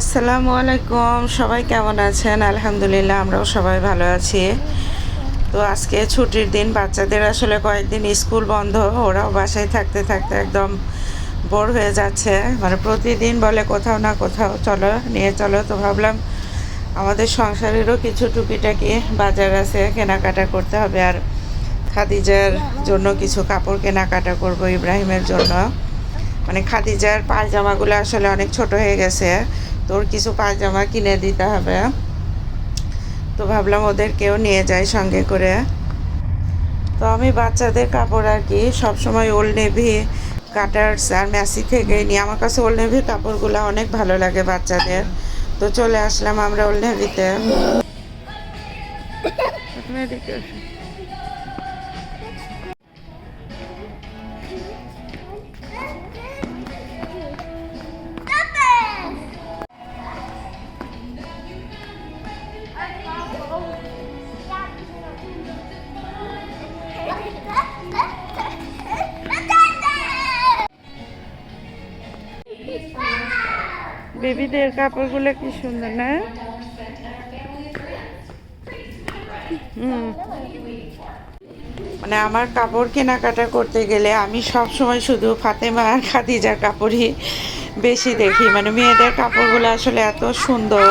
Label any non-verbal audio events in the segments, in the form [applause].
আসসালামু আলাইকুম, সবাই কেমন আছেন? আলহামদুলিল্লাহ, আমরাও সবাই ভালো আছি। তো আজকে ছুটির দিন, বাচ্চাদের আসলে কয়েকদিন স্কুল বন্ধ, ওরাও বাসায় থাকতে থাকতে একদম বোর হয়ে যাচ্ছে। মানে প্রতিদিন বলে কোথাও না কোথাও, চলো, নিয়ে চলো। তো ভাবলাম আমাদের সংসারেরও কিছু টুকিটাকি বাজার আছে, কেনাকাটা করতে হবে। আর খাদিজার জন্য কিছু কাপড় কেনাকাটা করব, ইব্রাহিমের জন্য। মানে খাদিজার পায়জামাগুলো আসলে অনেক ছোট হয়ে গেছে। তোর কিছু পায়জামা কিনে দিতে হবে। তো ভাবলাম ওদেরকেও নিয়ে যাই সঙ্গে করে। তো আমি বাচ্চাদের কাপড় আর কি সবসময় ওল্ড নেভি, কাটার্স আর ম্যাসি থেকে নিই। আমার কাছে ওল্ড নেভির কাপড়গুলো অনেক ভালো লাগে বাচ্চাদের। তো চলে আসলাম আমরা ওল্ড নেভিতে। বেবিদের কাপড়গুলো কি সুন্দর, না? মানে আমার কাপড় কেনাকাটা করতে গেলে আমি সব সময় শুধু ফাতেমা আর খাদিজার কাপড়ই বেশি দেখি। মানে মেয়েদের কাপড়গুলো আসলে এত সুন্দর।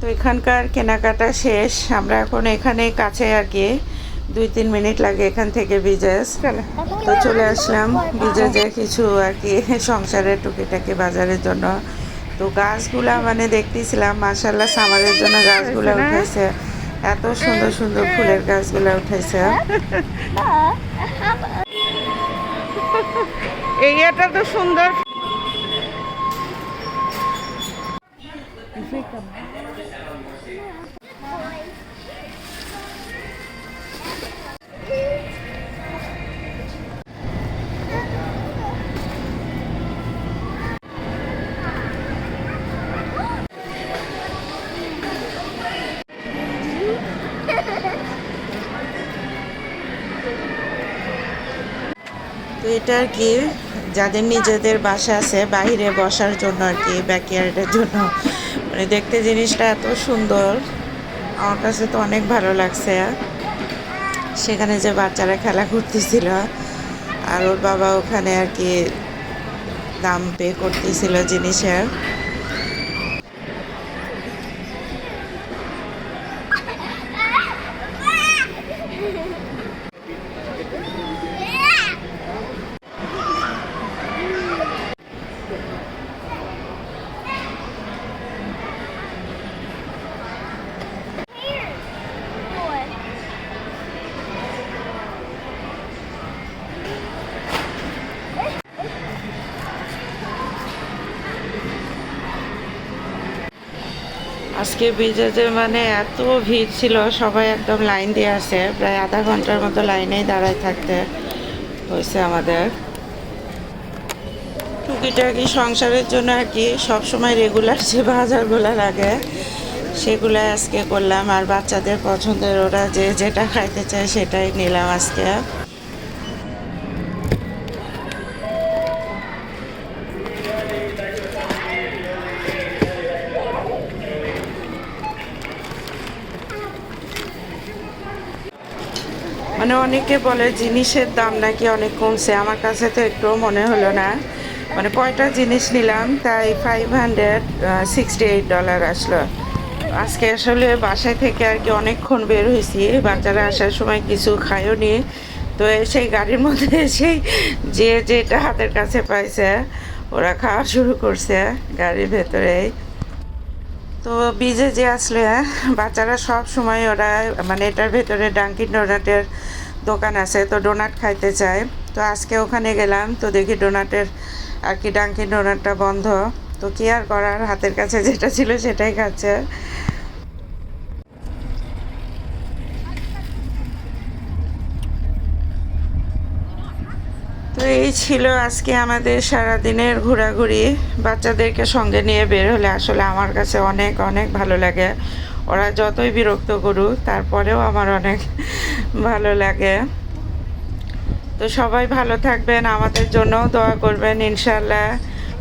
তো এখানকার কেনাকাটা শেষ। আমরা এখন এখানে কাছে আর কি। দুই তিন মিনিট লাগে এখান থেকে বিজেস তো চলে আসলাম। বিজেজে কিছু আর কি সংসারের টুকিটাকি বাজারের জন্য। তো গাছগুলা মানে দেখতেছিলাম মার্শাল্লাহ সামারের জন্য গাছগুলা উঠেছে। এত সুন্দর সুন্দর ফুলের গাছগুলা উঠেছে। এই এটা তো সুন্দর। তো এটা আর কি, যাদের নিজেদের বাসা আছে, বাইরে বসার জন্য আর কি ব্যাকয়ার্ডের জন্য। মানে দেখতে জিনিসটা এত সুন্দর। আমার কাছে তো অনেক ভালো লাগছে। সেখানে যে বাচ্চারা খেলা করতেছিল, আর ওর বাবা ওখানে আর কি দাম পে করতেছিল জিনিসের। আজকে বিজেতে মানে এত ভিড় ছিল, সবাই একদম লাইন দিয়ে আসে প্রায় আধা ঘণ্টার মতো লাইনেই দাঁড়ায় থাকতে হয়েছে আমাদের। টুকিটাকি সংসারের জন্য আর কি সবসময় রেগুলার যে বাজারগুলো লাগে সেগুলো আজকে করলাম। আর বাচ্চাদের পছন্দের ওরা যে যেটা খাইতে চায় সেটাই নিলাম আজকে। মানে অনেকে বলে জিনিসের দাম নাকি অনেক কমছে। আমার কাছে তো একটুও মনে হলো না। মানে কয়টা জিনিস নিলাম, তাই five hundred sixty eight dollar আসলো। আজকে আসলে বাসায় থেকে আর কি অনেকক্ষণ বের হয়েছি। বাচ্চারা আসার সময় কিছু খায়ও নি। তো সেই গাড়ির মধ্যে [laughs] সেই যে যেটা হাতের কাছে পাইছে, ওরা খাওয়া শুরু করছে গাড়ির ভেতরেই। তো বিজে যে আসলে বাচ্চারা সব সময় ওরা মানে এটার ভেতরে ডাঙ্কিন ডোনাটের দোকান আছে, তো ডোনাট খাইতে চায়। তো আজকে ওখানে গেলাম, তো দেখি ডোনাটের আর কি ডাঙ্কিন ডোনাটটা বন্ধ। তো কি আর করার, হাতের কাছে যেটা ছিল সেটাই খাচ্ছে। এই ছিল আজকে আমাদের সারাদিনের ঘোরাঘুরি বাচ্চাদেরকে সঙ্গে নিয়ে বের হলে আসলে আমার কাছে অনেক অনেক ভালো লাগে। ওরা যতই বিরক্ত করুক, তারপরেও আমার অনেক ভালো লাগে। তো সবাই ভালো থাকবেন, আমাদের জন্যও দোয়া করবেন ইনশাল্লাহ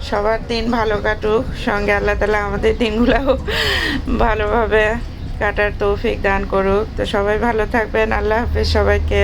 সবার দিন ভালো কাটুক। সঙ্গে আল্লাহ তালা আমাদের দিনগুলোও ভালোভাবে কাটার তৌফিক দান করুক। তো সবাই ভালো থাকবেন। আল্লাহ হাফেজ সবাইকে।